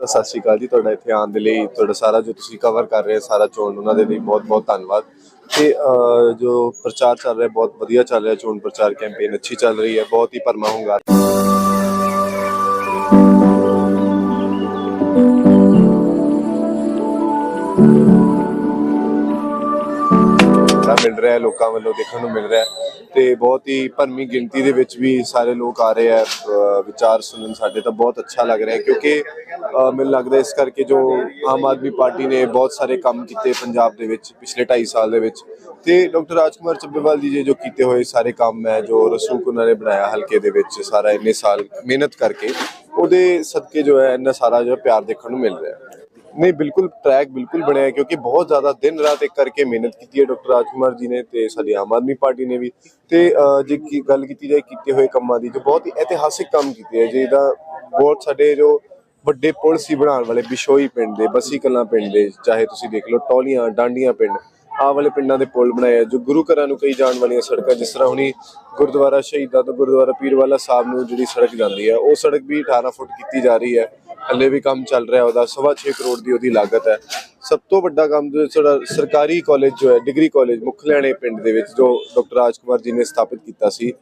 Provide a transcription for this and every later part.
ਸਤਿ ਸ਼੍ਰੀ ਅਕਾਲ ਜੀ, ਤੁਹਾਡਾ ਇੱਥੇ ਆਉਣ ਦੇ ਲਈ ਤੁਹਾਡਾ ਸਾਰਾ ਜੋ ਤੁਸੀਂ ਕਵਰ ਕਰ ਰਹੇ ਸਾਰਾ ਚੋਣ ਉਹਨਾਂ ਦੇ ਲਈ ਬਹੁਤ ਬਹੁਤ ਧੰਨਵਾਦ। ਤੇ ਜੋ ਪ੍ਰਚਾਰ ਚੱਲ ਰਿਹਾ, ਬਹੁਤ ਵਧੀਆ ਚੱਲ ਰਿਹਾ ਚੋਣ ਪ੍ਰਚਾਰ ਕੈਂਪੇਨ ਅੱਛੀ ਚੱਲ ਰਹੀ ਹੈ, ਬਹੁਤ ਹੀ ਭਰਮਾ ਹੁੰਗਾਰ। ਮਿਲ ਰਿਹਾ ਲੋਕਾਂ ਵੱਲੋਂ ਦੇਖਣ ਨੂੰ ਮਿਲ ਰਿਹਾ ਤੇ ਬਹੁਤ ਹੀ ਭਰਮੀ ਗਿਣਤੀ ਦੇ ਵਿੱਚ ਵੀ ਸਾਰੇ ਲੋਕ ਆ ਰਹੇ ਆ ਵਿਚਾਰ ਸੁਣਨ ਸਾਡੇ ਤਾਂ ਬਹੁਤ ਅੱਛਾ ਲੱਗ ਰਿਹਾ ਕਿਉਂਕਿ ਮੈਨੂੰ ਲੱਗਦਾ ਇਸ ਕਰਕੇ ਜੋ ਆਮ ਆਦਮੀ ਪਾਰਟੀ ਨੇ ਬਹੁਤ ਸਾਰੇ ਕੰਮ ਕੀਤੇ ਪੰਜਾਬ ਦੇ ਵਿੱਚ ਪਿਛਲੇ 2.5 ਸਾਲ ਦੇ ਵਿੱਚ। ਤੇ ਡਾਕਟਰ ਰਾਜਕੁਮਾਰ ਚੱਬੇਵਾਲ ਜੀ ਦੇ ਜੋ ਕੀਤੇ ਹੋਏ ਸਾਰੇ ਕੰਮ ਹੈ, ਜੋ ਰਸੂਖ ਉਹਨਾਂ ਨੇ ਬਣਾਇਆ ਹਲਕੇ ਦੇ ਵਿੱਚ ਸਾਰਾ ਇੰਨੇ ਸਾਲ ਮਿਹਨਤ ਕਰਕੇ, ਉਹਦੇ ਸਦਕੇ ਜੋ ਹੈ ਇੰਨਾ ਸਾਰਾ ਜੋ ਪਿਆਰ ਦੇਖਣ ਨੂੰ ਮਿਲ ਰਿਹਾ ਨਹੀਂ, ਬਿਲਕੁਲ ਟਰੈਕ ਬਿਲਕੁਲ ਬਣਿਆ ਹੈ ਕਿਉਂਕਿ ਬਹੁਤ ਜ਼ਿਆਦਾ ਦਿਨ ਰਾਤ ਇੱਕ ਕਰਕੇ ਮਿਹਨਤ ਕੀਤੀ ਹੈ ਡਾਕਟਰ ਰਾਜਕੁਮਾਰ ਜੀ ਨੇ ਤੇ ਸਾਡੀ ਆਮ ਆਦਮੀ ਪਾਰਟੀ ਨੇ ਵੀ। ਤੇ ਜੇ ਕੀ ਗੱਲ ਕੀਤੀ ਜਾਏ ਕੀਤੇ ਹੋਏ ਕੰਮਾਂ ਦੀ, ਜੋ ਬਹੁਤ ਹੀ ਇਤਿਹਾਸਿਕ ਕੰਮ ਕੀਤੇ ਹੈ ਜਿਹਦਾ ਬਹੁਤ ਸਾਡੇ ਜੋ ਵੱਡੇ ਪੁਲ ਸੀ ਬਣਾਉਣ ਵਾਲੇ, ਬਿਸ਼ੋਈ ਪਿੰਡ ਦੇ, ਬਸੀ ਕਲਾਂ ਪਿੰਡ ਦੇ, ਚਾਹੇ ਤੁਸੀਂ ਦੇਖ ਲਓ ਟੌਲੀਆਂ, ਡਾਂਡੀਆਂ ਪਿੰਡ, ਆਹ ਵਾਲੇ ਪਿੰਡਾਂ ਦੇ ਪੁਲ ਬਣਾਏ ਆ, ਜੋ ਗੁਰੂ ਘਰਾਂ ਨੂੰ ਕਈ ਜਾਣ ਵਾਲੀਆਂ ਸੜਕਾਂ, ਜਿਸ ਤਰ੍ਹਾਂ ਹੁਣੀ ਗੁਰਦੁਆਰਾ ਸ਼ਹੀਦਾਂ ਤੋਂ ਗੁਰਦੁਆਰਾ ਪੀਰਵਾਲਾ ਸਾਹਿਬ ਨੂੰ ਜਿਹੜੀ ਸੜਕ ਜਾਂਦੀ ਹੈ, ਉਹ ਸੜਕ ਵੀ 18 ਫੁੱਟ ਕੀਤੀ ਜਾ ਰਹੀ ਹੈ। ਹੱਲੇ ਵੀ ਕੰਮ ਚੱਲ ਰਿਹਾ ਉਹਦਾ, ਸਵਾ ਛੇ ਕਰੋੜ ਦੀ ਉਹਦੀ ਲਾਗਤ ਹੈ। ਸਭ ਤੋਂ ਵੱਡਾ ਕੰਮ ਜੋ ਸਾਡਾ ਸਰਕਾਰੀ ਕਾਲਜ ਜੋ ਹੈ, ਡਿਗਰੀ ਕਾਲਜ ਮੁਖਲਿਆਣੇ ਪਿੰਡ ਦੇ ਵਿੱਚ ਜੋ ਡਾਕਟਰ ਰਾਜ ਕੁਮਾਰ ਜੀ ਨੇ ਸਥਾਪਿਤ ਕੀਤਾ ਸੀ,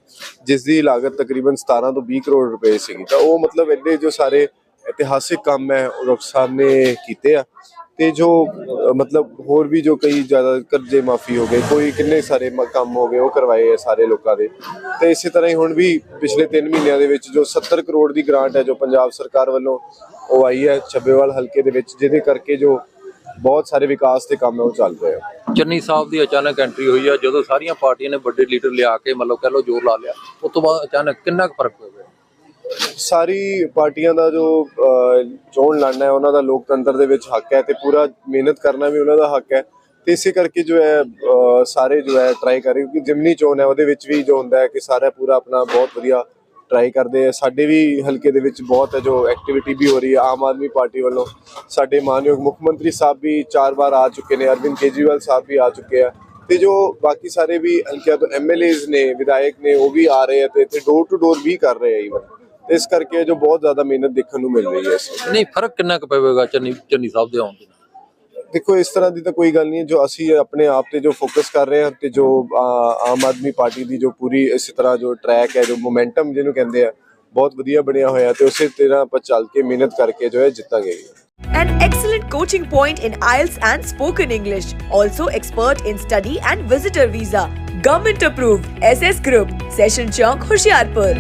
ਜਿਸ ਦੀ ਲਾਗਤ ਤਕਰੀਬਨ 17 ਤੋਂ 20 ਕਰੋੜ ਰੁਪਏ ਸੀਗੀ ਤਾਂ ਉਹ ਮਤਲਬ ਐਡੇ ਜੋ ਸਾਰੇ ਇਤਿਹਾਸਿਕ ਕੰਮ ਹੈ, ਉਹ ਡਾਕਟਰ ਸਾਹਿਬ ਨੇ ਕੀਤੇ ਆ। ਤੇ ਜੋ ਮਤਲਬ ਹੋਰ ਵੀ ਜੋ ਕਈ ਜ਼ਿਆਦਾ ਕਰਜ਼ੇ ਮਾਫੀ ਹੋ ਗਏ, ਕੋਈ ਕਿੰਨੇ ਸਾਰੇ ਕੰਮ ਹੋ ਗਏ ਉਹ ਕਰਵਾਏ ਆ ਸਾਰੇ ਲੋਕਾਂ ਦੇ। ਤੇ ਇਸੇ ਤਰ੍ਹਾਂ ਹੀ ਹੁਣ ਵੀ ਪਿਛਲੇ 3 ਮਹੀਨਿਆਂ ਦੇ ਵਿੱਚ ਜੋ 70 ਕਰੋੜ ਦੀ ਗ੍ਰਾਂਟ ਹੈ ਜੋ ਪੰਜਾਬ ਸਰਕਾਰ ਵੱਲੋਂ ਉਹ ਆਈ ਹੈ ਛੱਬੇਵਾਲ ਹਲਕੇ ਦੇ ਵਿੱਚ, ਜਿਹਦੇ ਕਰਕੇ ਜੋ ਬਹੁਤ ਸਾਰੇ ਵਿਕਾਸ ਦੇ ਕੰਮ ਉਹ ਚੱਲ ਰਹੇ ਆ। ਚੰਨੀ ਸਾਹਿਬ ਦੀ ਅਚਾਨਕ ਐਂਟਰੀ ਹੋਈ ਆ, ਜਦੋਂ ਸਾਰੀਆਂ ਪਾਰਟੀਆਂ ਨੇ ਵੱਡੇ ਲੀਡਰ ਲਿਆ ਕੇ ਮਤਲਬ ਕਹ ਲਓ ਜ਼ੋਰ ਲਾ ਲਿਆ, ਉਸ ਤੋਂ ਬਾਅਦ ਅਚਾਨਕ ਕਿੰਨਾ ਕੁ ਫ਼ਰਕ ਹੋ ਗਿਆ ਸਾਰੀ ਪਾਰਟੀਆਂ ਦਾ ਜੋ ਚੋਣ ਲੜਨਾ ਹੈ, ਉਹਨਾਂ ਦਾ ਲੋਕਤੰਤਰ ਦੇ ਵਿੱਚ ਹੱਕ ਹੈ ਤੇ ਪੂਰਾ ਮਿਹਨਤ ਕਰਨਾ ਵੀ ਉਹਨਾਂ ਦਾ ਹੱਕ ਹੈ। ਤੇ ਇਸੇ ਕਰਕੇ ਜੋ ਹੈ ਸਾਰੇ ਜੋ ਹੈ ਟਰਾਈ ਕਰ ਰਹੇ ਕਿਉਂਕਿ ਜਿਮਨੀ ਚੋਣ ਹੈ, ਉਹਦੇ ਵਿੱਚ ਵੀ ਜੋ ਹੁੰਦਾ ਹੈ ਕਿ ਸਾਰਾ ਪੂਰਾ ਆਪਣਾ ਬਹੁਤ ਵਧੀਆ ਟਰਾਈ ਕਰਦੇ ਆ ਸਾਡੇ ਵੀ ਹਲਕੇ ਦੇ ਵਿੱਚ ਬਹੁਤ ਹੈ ਜੋ ਐਕਟੀਵਿਟੀ ਵੀ ਹੋ ਰਹੀ ਹੈ, ਆਮ ਆਦਮੀ ਪਾਰਟੀ ਵੱਲੋਂ। ਸਾਡੇ ਮਾਨਯੋਗ ਮੁੱਖ ਮੰਤਰੀ ਸਾਹਿਬ ਵੀ ਚਾਰ ਵਾਰ ਆ ਚੁੱਕੇ ਨੇ, ਅਰਵਿੰਦ ਕੇਜਰੀਵਾਲ ਸਾਹਿਬ ਵੀ ਆ ਚੁੱਕੇ ਆ ਤੇ ਜੋ ਬਾਕੀ ਸਾਰੇ ਵੀ ਹਲਕਿਆਂ ਤੋਂ ਐਮਐਲਏਜ਼ ਨੇ, ਵਿਧਾਇਕ ਨੇ, ਉਹ ਵੀ ਆ ਰਹੇ ਆ ਤੇ ਇੱਥੇ ਡੋਰ ਟੂ ਡੋਰ ਵੀ ਕਰ ਰਹੇ ਆ ਈਵਨ ਇਸ ਕਰਕੇ ਜੋ ਬਹੁਤ ਜ਼ਿਆਦਾ ਮਿਹਨਤ ਦੇਖਣ ਨੂੰ ਮਿਲ ਰਹੀ ਹੈ ਇਸ। ਨਹੀਂ ਫ਼ਰਕ ਕਿੰਨਾ ਕੁ ਪਵੇਗਾ ਚੰਨੀ ਚੰਨੀ ਸਾਹਿਬ ਦੇ ਆਉਣ ਦੇ ਨਾਲ ਦੇਖੋ ਇਸ ਤਰ੍ਹਾਂ ਦੀ ਤਾਂ ਕੋਈ ਗੱਲ ਨਹੀਂ ਹੈ ਜੋ ਅਸੀਂ ਆਪਣੇ ਆਪ ਤੇ ਜੋ ਫੋਕਸ ਕਰ ਰਹੇ ਹਾਂ ਤੇ ਜੋ ਆ, ਆਮ ਆਦਮੀ ਪਾਰਟੀ ਦੀ ਜੋ ਪੂਰੀ ਇਸੇ ਤਰ੍ਹਾਂ ਜੋ ਟਰੈਕ ਹੈ ਜੋ ਮੋਮੈਂਟਮ ਜਿਹਨੂੰ ਕਹਿੰਦੇ ਆ ਬਹੁਤ ਵਧੀਆ ਬਣਿਆ ਹੋਇਆ ਤੇ ਉਸੇ ਤਰ੍ਹਾਂ ਆਪਾਂ ਚੱਲ ਕੇ ਮਿਹਨਤ ਕਰਕੇ ਜੋ ਹੈ ਜਿੱਤਾਂਗੇ ਵੀ An excellent coaching point in IELTS and spoken English. Also expert in study and visitor visa. Government approved. SS Group. Session Chowk, Hoshiarpur.